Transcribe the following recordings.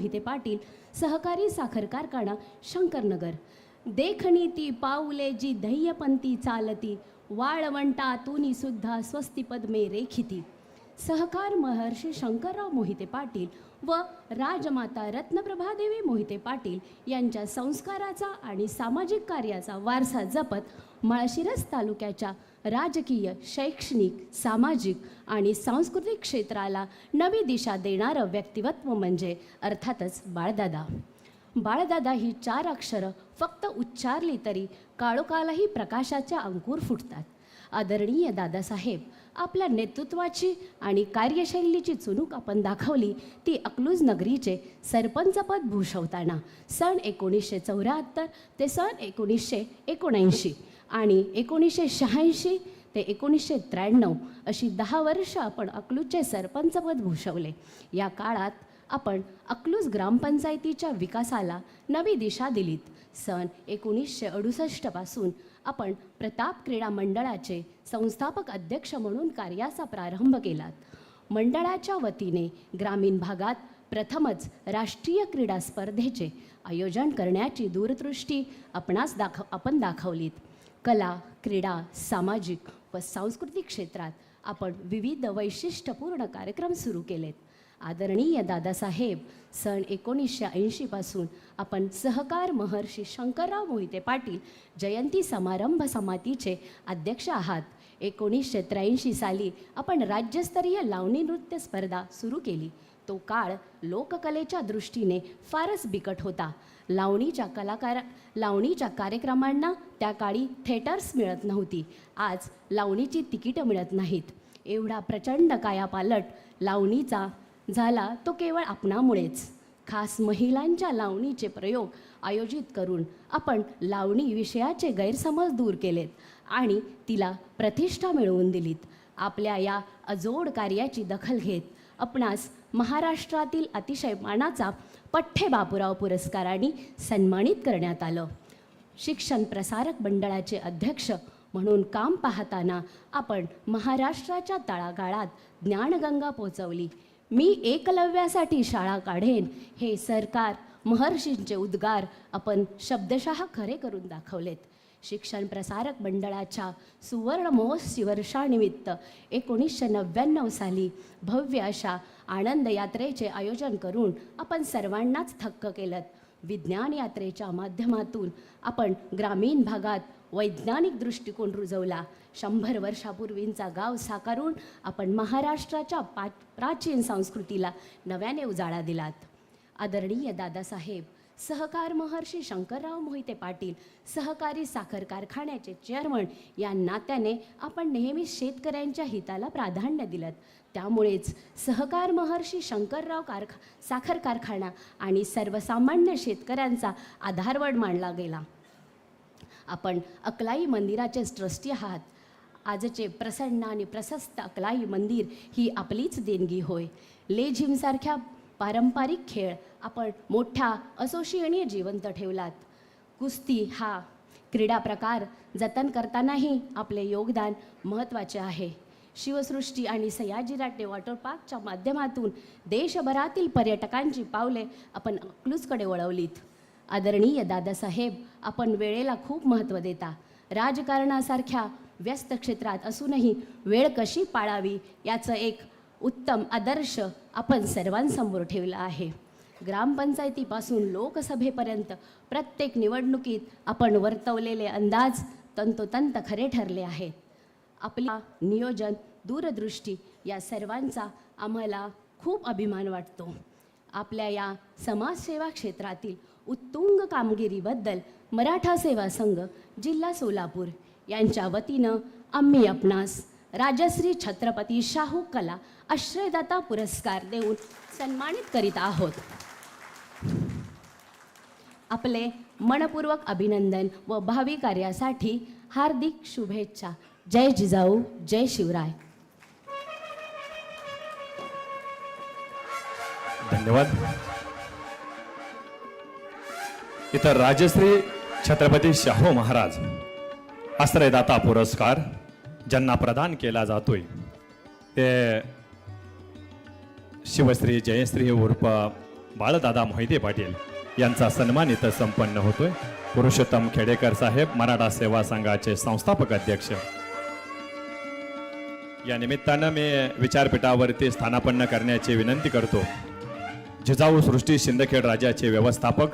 मोहिते पाटील सहकारी साखर कारखाना शंकरनगर. देखणी ती पाऊले जी ध्येयपंथी चालती वाळवंटा तुनी सुद्धा स्वस्तिपद्मे रेखिती. सहकार महर्षी शंकरराव मोहिते पाटील व राजमाता रत्नप्रभादेवी मोहिते पाटील यांच्या संस्काराचा आणि सामाजिक कार्याचा वारसा जपत माळशिरस तालुक्याच्या राजकीय शैक्षणिक सामाजिक आणि सांस्कृतिक क्षेत्राला नवी दिशा देणारं व्यक्तिमत्व म्हणजे अर्थातच बाळदादा. बाळदादा ही चार अक्षरं फक्त उच्चारली तरी काळोखालाही प्रकाशाच्या अंकुर फुटतात. आदरणीय दादासाहेब आपल्या नेतृत्वाची आणि कार्यशैलीची चुणूक आपण दाखवली ती अकलूज नगरीचे सरपंचपद भूषवताना सन एकोणीसशे चौऱ्याहत्तर ते सन एकोणीसशे एकोणऐंशी. आणि एकोणीसशे शहाऐंशी ते एकोणीसशे त्र्याण्णव अशी दहा वर्ष आपण अकलूजचे सरपंचपद भूषवले. या काळात आपण अकलूज ग्रामपंचायतीच्या विकासाला नवी दिशा दिलीत. सन एकोणीसशे अडुसष्टपासून आपण प्रताप क्रीडा मंडळाचे संस्थापक अध्यक्ष म्हणून कार्याचा प्रारंभ केलात. मंडळाच्या वतीने ग्रामीण भागात प्रथमच राष्ट्रीय क्रीडा स्पर्धेचे आयोजन करण्याची दूरदृष्टी आपणास दाखव आपण दाखवलीत. कला क्रीडा सामाजिक व सांस्कृतिक क्षेत्रात आपण विविध वैशिष्ट्यपूर्ण कार्यक्रम सुरू केलेत. आदरणीय दादासाहेब सन एकोणीसशे ऐंशीपासून आपण सहकार महर्षी शंकरराव मोहिते पाटील जयंती समारंभ समितीचे अध्यक्ष आहात. एकोणीसशे त्र्याऐंशी साली आपण राज्यस्तरीय लावणी नृत्य स्पर्धा सुरू केली. तो काळ लोककलेच्या दृष्टीने फारच बिकट होता. लावणीच्या कलाकार लावणीच्या कार्यक्रमांना त्या काळी थेटर्स मिळत नव्हती. आज लावणीची तिकीटं मिळत नाहीत. एवढा प्रचंड कायापालट लावणीचा झाला तो केवळ आपणामुळेच. खास महिलांच्या लावणीचे प्रयोग आयोजित करून आपण लावणी विषयाचे गैरसमज दूर केलेत आणि तिला प्रतिष्ठा मिळवून दिलीत. आपल्या या अजोड कार्याची दखल घेत आपणास महाराष्ट्रातील अतिशय मानाचा पठ्ठे बापूराव पुरस्काराने सन्मानित करण्यात आलं. शिक्षण प्रसारक मंडळाचे अध्यक्ष म्हणून काम पाहताना आपण महाराष्ट्राच्या तळागाळात ज्ञानगंगा पोचवली मी एकलव्यासाठी शाळा काढेन हे सरकार महर्षींचे उद्गार आपण शब्दशः खरे करून दाखवलेत. शिक्षण प्रसारक मंडळाच्या सुवर्ण महोत्सवी वर्षानिमित्त एकोणीसशे नव्याण्णव साली भव्य अशा आनंद यात्रेचे आयोजन करून आपण सर्वांनाच थक्क केलं विज्ञान यात्रेच्या माध्यमातून आपण ग्रामीण भागात वैज्ञानिक दृष्टिकोन रुजवला. शंभर वर्षापूर्वींचा गाव साकारून आपण महाराष्ट्राच्या पा प्राचीन संस्कृतीला नव्याने उजाळा दिलात. आदरणीय दादासाहेब सहकार महर्षी शंकरराव मोहिते पाटील सहकारी साखर कारखान्याचे चेअरमन या नात्याने आपण नेहमी शेतकऱ्यांच्या हिताला प्राधान्य दिलं त्यामुळेच सहकार महर्षी शंकरराव कारखा साखर कारखाना आणि सर्वसामान्य शेतकऱ्यांचा आधारवड मानला गेला. आपण अकलाई मंदिराचे ट्रस्टी आहात. आजचे प्रसन्न आणि प्रशस्त अकलाई मंदिर ही आपलीच देणगी होय. लेझिमसारख्या पारंपरिक खेळ आपण मोठ्या असोशियनीय जिवंत ठेवलात. कुस्ती हा क्रीडा प्रकार जतन करतानाही आपले योगदान महत्त्वाचे आहे. शिवसृष्टी आणि सयाजीराटे वॉटर पार्कच्या माध्यमातून देशभरातील पर्यटकांची पावले आपण अकलूजकडे वळवलीत. आदरणीय दादासाहेब आपण वेळेला खूप महत्त्व देता. राजकारणासारख्या व्यस्त क्षेत्रात असूनही वेळ कशी पाळावी याचं एक उत्तम आदर्श आपण सर्वांसमोर ठेवला आहे. ग्रामपंचायतीपासून लोकसभेपर्यंत प्रत्येक निवडणुकीत आपण वर्तवलेले अंदाज तंतोतंत खरे ठरले आहेत. आपला नियोजन दूरदृष्टी या सर्वांचा आम्हाला खूप अभिमान वाटतो. आपल्या या समाजसेवा क्षेत्रातील उत्तुंग कामगिरीबद्दल मराठा सेवा संघ जिल्हा सोलापूर यांच्या वतीनं आम्ही आपणास राजश्री छत्रपती शाहू कला आश्रयदाता पुरस्कार देऊन सन्मानित करीत आहोत. आपले मनपूर्वक अभिनंदन व भावी कार्यासाठी हार्दिक शुभेच्छा. जय जिजाऊ जय शिवराय. धन्यवाद. इतर राजश्री छत्रपती शाहू महाराज आश्रयदाता पुरस्कार ज्यांना प्रदान केला जातोय ते शिवश्री जयश्री उर्फ बाळदादा मोहिते पाटील यांचा सन्मान इथं संपन्न होतोय. पुरुषोत्तम खेडेकर साहेब मराठा सेवा संघाचे संस्थापक अध्यक्ष. या निमित्तानं मी विचारपीठावरती स्थानापन्न करण्याची विनंती करतो. जिजाऊ सृष्टी शिंदखेड राज्याचे व्यवस्थापक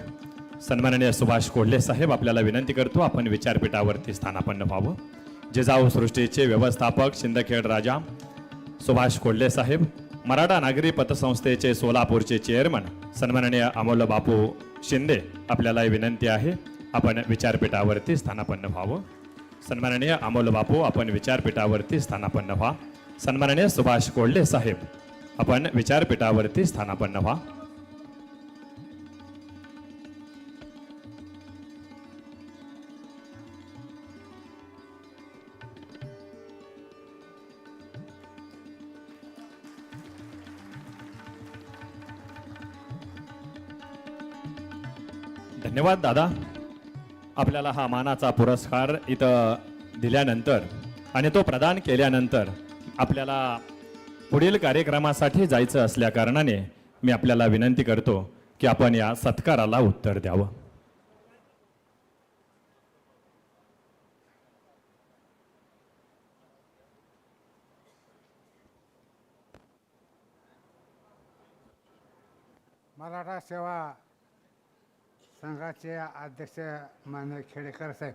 सन्माननीय सुभाष कोल्हे साहेब आपल्याला विनंती करतो आपण विचारपीठावरती स्थानापन्न व्हावं. जिजाऊ सृष्टीचे व्यवस्थापक शिंदखेड राजा सुभाष कोल्हे साहेब मराठा नागरी पतसंस्थेचे सोलापूरचे चेअरमन सन्माननीय अमोल बापू शिंदे आपल्याला विनंती आहे. आपण विचारपीठावरती स्थानापन्न व्हावं. सन्माननीय अमोल बापू आपण विचारपीठावरती स्थानापन्न व्हा. सन्माननीय सुभाष कोल्हे साहेब आपण विचारपीठावरती स्थानापन्न व्हा. धन्यवाद दादा. आपल्याला हा मानाचा पुरस्कार इथं दिल्यानंतर आणि तो प्रदान केल्यानंतर आपल्याला पुढील कार्यक्रमासाठी जायचं असल्या कारणाने मी आपल्याला विनंती करतो की आपण या सत्काराला उत्तर द्यावं. मराठा सेवा संघाचे अध्यक्ष मान्य खेडेकर साहेब.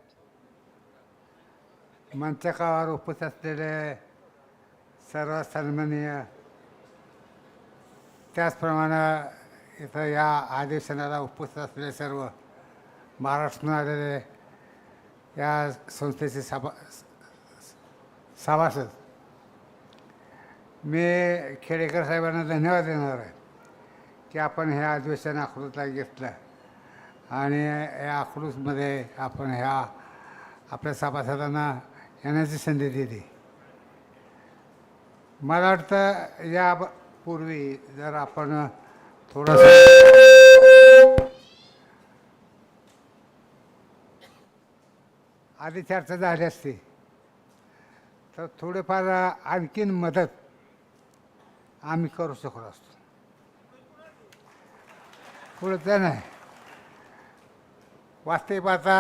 मंचकावर उपस्थित असलेले सर्व सन्माननीय त्याचप्रमाणे इथं या अधिवेशनाला उपस्थित असलेले सर्व महाराष्ट्रातून आलेले या संस्थेचे सभा सभासद. मी खेडेकर साहेबांना धन्यवाद देणार आहे की आपण हे अधिवेशन अकलूजला घेतलं. आणि या अकलूजमध्ये आपण ह्या आपल्या सभासदांना येण्याची संधी दिली. मला वाटतं या पूर्वी जर आपण थोडंसं आधी चर्चा झाली असती तर थोडीफार आणखीन मदत आम्ही करू शकलो असतो. पुढं नाही. वास्तविकाचा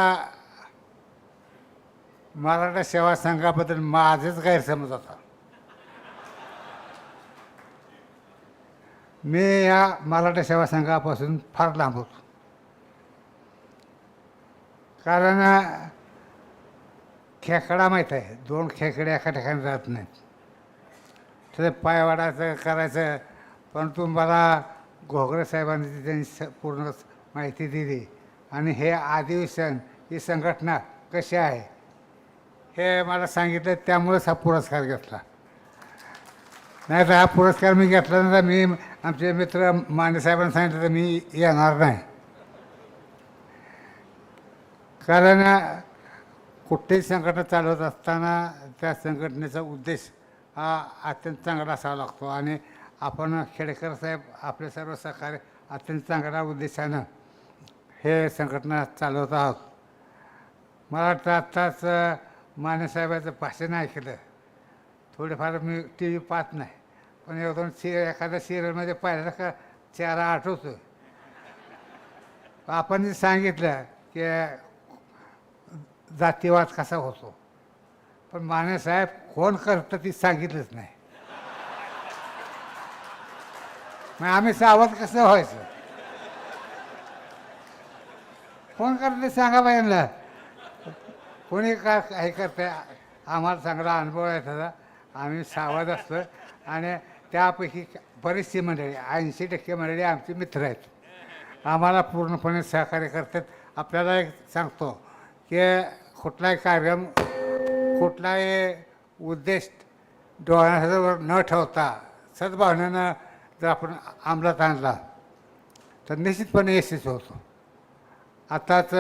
मराठा सेवा संघाबद्दल माझेच गैरसमज होता. मी या मराठा सेवा संघापासून फार लांब होतो. कारण खेकडा माहीत आहे दोन खेकडे एका ठिकाणी राहत नाहीत. तर पायवाडाचं करायचं परंतु मला घोगरे साहेबांनी त्यांनी स पूर्ण माहिती दिली. आणि हे अधिवेशन ही संघटना कशी आहे हे मला सांगितलं त्यामुळेच हा पुरस्कार घेतला. नाही तर हा पुरस्कार मी घेतला नाही तर मी आमचे मित्र माने साहेबांना सांगितलं तर मी येणार नाही. कारण कुठलीही संघटना चालवत असताना त्या संघटनेचा उद्देश हा अत्यंत चांगला असावा लागतो. आणि आपण खेडेकर साहेब आपले सर्व सहकार्य अत्यंत चांगल्या उद्देशानं हे संघटना चालवत आहोत. मला वाटतं आत्ताच मानेसाहेबाचं भाषण ऐकलं थोडेफार मी टी व्ही पाहत नाही. पण एक दोन एखाद्या सिरियलमध्ये पाहिलं का चेहरा आठवतो आपण जे सांगितलं की जातीवाद कसा होतो. पण माने साहेब कोण करतं ती सांगितलंच नाही. मग आम्ही सावध कसं व्हायचं? कोण करते? सांगा पाहिजे कोणी का हे करते? आम्हाला चांगला अनुभव आहे त्याचा. आम्ही सावध असतो. आणि त्यापैकी बरीचशी मंडळी ऐंशी टक्के मंडळी आमची मित्र आहेत. आम्हाला पूर्णपणे सहकार्य करतात. आपल्याला एक सांगतो की कुठलाही कार्यक्रम कुठलाही उद्देश डोळ्यासमोर न ठेवता सद्भावनेनं जर आपण अंमलात आणला तर निश्चितपणे यशस्वी होतो. आत्ताच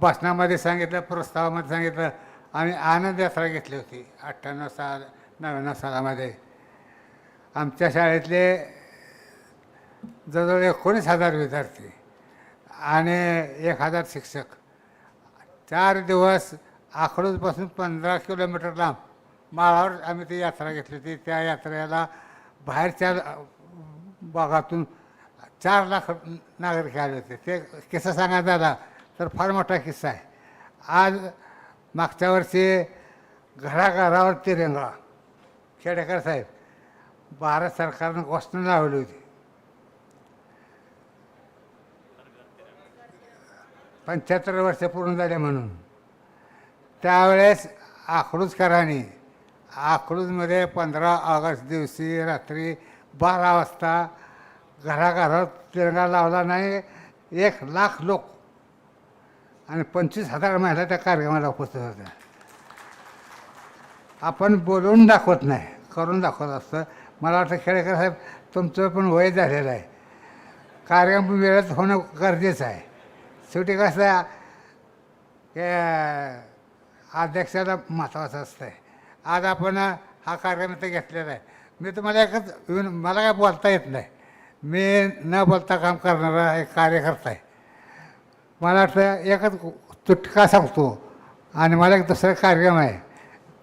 भाषणामध्ये सांगितलं प्रस्तावामध्ये सांगितलं आम्ही आनंद यात्रा घेतली होती अठ्ठ्याण्णव साल नव्याण्णव सालामध्ये. आमच्या शाळेतले जवळजवळ एकोणीस हजार विद्यार्थी आणि एक हजार शिक्षक. चार दिवस आखडूजपासून पंधरा किलोमीटर लांब माळावर आम्ही ती यात्रा घेतली होती. त्या यात्रेला बाहेरच्या भागातून चार लाख नागरिक आले होते ते किस्सा सांगायचा झाला तर फार मोठा किस्सा आहे. आज मागच्या वर्षी घराघरावर तिरंगा खेडेकर साहेब भारत सरकारनं घोषणा लावली होती. पंच्याहत्तर वर्ष पूर्ण झाले म्हणून. त्यावेळेस अकलूजकरांनी अकलूजमध्ये पंधरा ऑगस्ट दिवशी रात्री बारा वाजता घराघरात तिरंगा लावला नाही एक लाख लोक आणि पंचवीस हजार महिला त्या कार्यक्रमाला उपस्थित होत्या. आपण बोलवून दाखवत नाही करून दाखवत असतं. मला वाटतं खेडेकर साहेब तुमचं पण वय झालेलं आहे. कार्यक्रम वेळेत होणं गरजेचं आहे. शेवटी कसं आहे हे अध्यक्षाला महत्त्वाचं असतं आहे आज आपण हा कार्यक्रम इथं घेतलेला आहे. मी तुम्हाला एकच मला काय बोलता येत नाही. मी न बोलता काम करणारा एक कार्यकर्ता आहे. मला वाटतं एकच तुटका सांगतो आणि मला एक दुसरा कार्यक्रम आहे.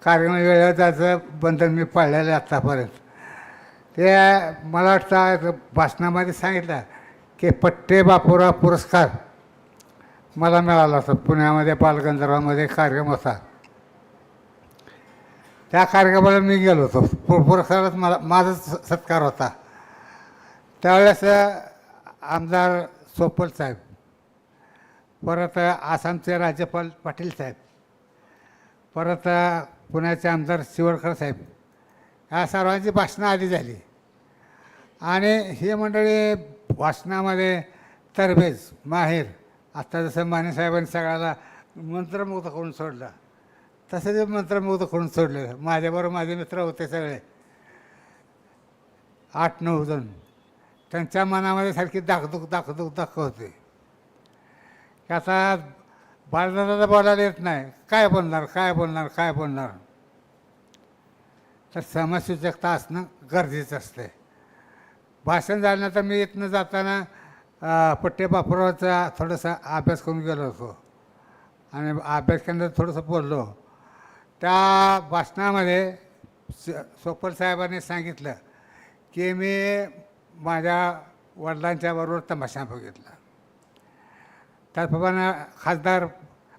कार्यक्रम वेळेवर जायचं बंधन मी पाळलेलं आहे आत्तापर्यंत ते मला वाटतं भाषणामध्ये सांगितलं की पट्टे बापुरा पुरस्कार मला मिळाला होता. पुण्यामध्ये बालगंधर्वामध्ये कार्यक्रम होता. त्या कार्यक्रमाला मी गेलो होतो. पु मला माझाच स- सत्कार होता. त्यावेळेस आमदार सोपल साहेब परत आसामचे राज्यपाल पाटील साहेब परत पुण्याचे आमदार शिवडकर साहेब ह्या सर्वांची भाषणं आधी झाली. आणि ही मंडळी भाषणामध्ये तरबेज माहेर आता जसं मानेसाहेबांनी सगळ्याला मंत्रमुग्ध करून सोडलं तसं ते मंत्रमुग्ध करून सोडलं माझ्याबरोबर माझे मित्र होते सगळे. आठ नऊ जण. त्यांच्या मनामध्ये सारखी दाखदुख दाखदुख दाखवते. की आता बाळदादाला बोलायला येत नाही. काय बोलणार काय बोलणार काय बोलणार? तर समसूचकता असणं गरजेचं असते भाषण झाल्यानंतर मी इथनं जाताना पट्टे बापरावचा थोडासा अभ्यास करून गेलो होतो. आणि अभ्यास केल्यानंतर थोडंसं बोललो. त्या भाषणामध्ये स साहेबांनी सांगितलं की मी माझ्या वडिलांच्या बरोबर तमाशा बघितला. त्याचप्रमाणे खासदार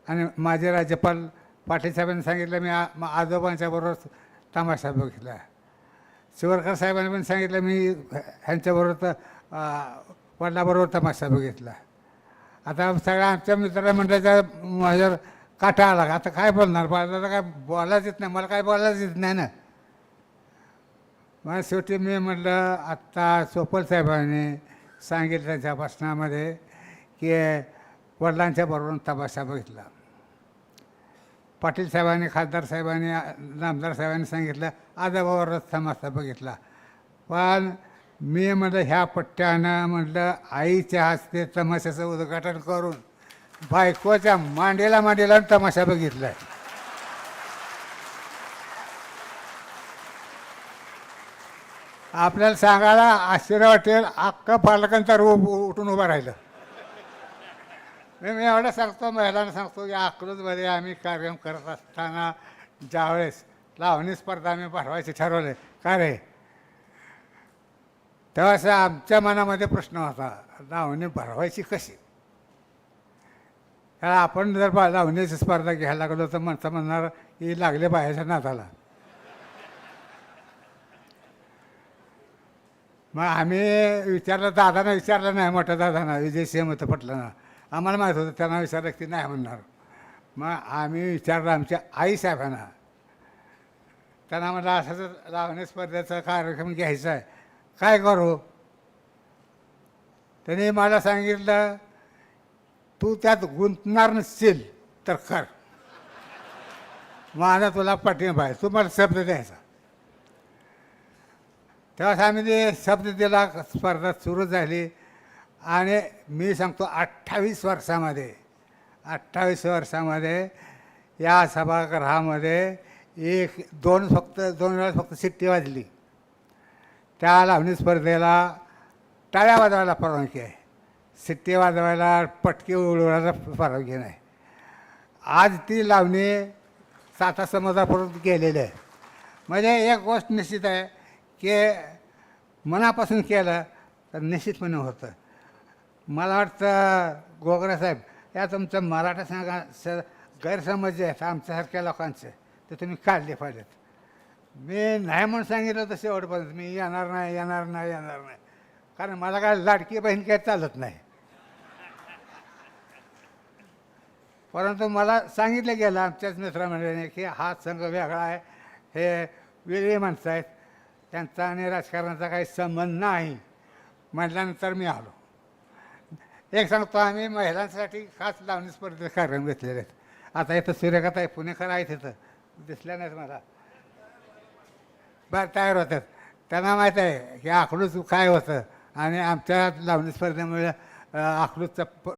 आणि माजी राज्यपाल पाटील साहेबांनी सांगितलं मी आ आजोबांच्या बरोबर तमाशा बघितला. शिवरकर साहेबांनी पण सांगितलं मी ह्यांच्याबरोबर तर वडिलाबरोबर तमाशा बघितला. आता सगळ्या आमच्या मित्र मंडळाच्या माझ्यावर काटा आला. आता काय बोलणार? बोलायला काय बोलायच येत नाही. मला काय बोलायच येत नाही ना. मग शेवटी मी म्हटलं आत्ता चोपल साहेबांनी सांगितलं त्यांच्या भाषणामध्ये की वडिलांच्या बरोबर तमाशा बघितला. पाटील साहेबांनी खासदार साहेबांनी नामदार साहेबांनी सांगितलं आजोबावरच तमाशा बघितला. पण मी म्हटलं ह्या पट्ट्यानं म्हटलं आईच्या हस्ते तमाशाचं उद्घाटन करून बायकोच्या मांडीला मांडीला तमाशा बघितला आहे आपल्याला सांगायला आश्चर्य वाटेल अख्खं पालकांचा रूप उठून उभं राहिलं. मी मी एवढं सांगतो महिलांना सांगतो की अकलूजमध्ये आम्ही कार्यक्रम करत असताना ज्यावेळेस लावणी स्पर्धा आम्ही भरवायचे ठरवले का रे? तेव्हाच आमच्या मनामध्ये प्रश्न होता लावणी भरवायची कशी? त्याला आपण जर बा लावणीची स्पर्धा घ्यायला लागलो तर म्हणता म्हणणार ही लागले बाहेरच्या नाताला मग आम्ही विचारलं दादांना विचारलं नाही मोठ्या दादांना विजय सिंह होतं पटलं आम्हाला माहीत होतं त्यांना विचारलं की नाही म्हणणार. मग आम्ही विचारलं आमच्या आईसाहेबांना त्यांना म्हटलं असंच लावण्या स्पर्धेचा कार्यक्रम घ्यायचा आहे. काय करू? त्यांनी मला सांगितलं तू त्यात गुंतणार नसशील तर कर. माझा तुला पाठिंबा आहे. तू मला शब्द द्यायचा. तेव्हा आम्ही ते शब्द स्पर्धा सुरू झाली. आणि मी सांगतो अठ्ठावीस वर्षामध्ये अठ्ठावीस वर्षामध्ये या सभागृहामध्ये एक दोन फक्त दोन वेळा फक्त शिट्टी वाजली. त्या लावणी स्पर्धेला टाळ्या वाजवायला परवानगी आहे. शिट्टी वाजवायला पटकी उडवायला परवानगी नाही. आज ती लावणी साता समाजापर्यंत गेलेली आहे. म्हणजे एक गोष्ट निश्चित आहे की मनापासून केलं तर निश्चितपणे होतं. मला वाटतं गोगरा साहेब या तुमचं मराठा सांगा स गैरसमज जे आहेत आमच्यासारख्या लोकांचे ते तुम्ही काढले पाहिजेत. मी नाही म्हणून सांगितलं होतं शेवटपर्यंत मी येणार नाही येणार नाही येणार नाही. कारण मला काय लाडकी बहीण काय चालत नाही. परंतु मला सांगितलं गेलं आमच्याच मित्रमंडळीने की हा संघ वेगळा आहे हे वेगळी माणसं आहेत. त्यांचा आणि राजकारणाचा काही संबंध नाही. म्हटल्यानंतर मी आलो. एक सांगतो आम्ही महिलांसाठी खास लावणी स्पर्धेचे कार्यक्रम घेतलेले आहेत. आता इथं सूर्यकाताई पुणेकर आहेत इथं. दिसल्या नाहीत मला. बरं तयार होतात. त्यांना माहीत आहे की अकलूज काय होतं? आणि आमच्या लावणी स्पर्धेमुळे अं, प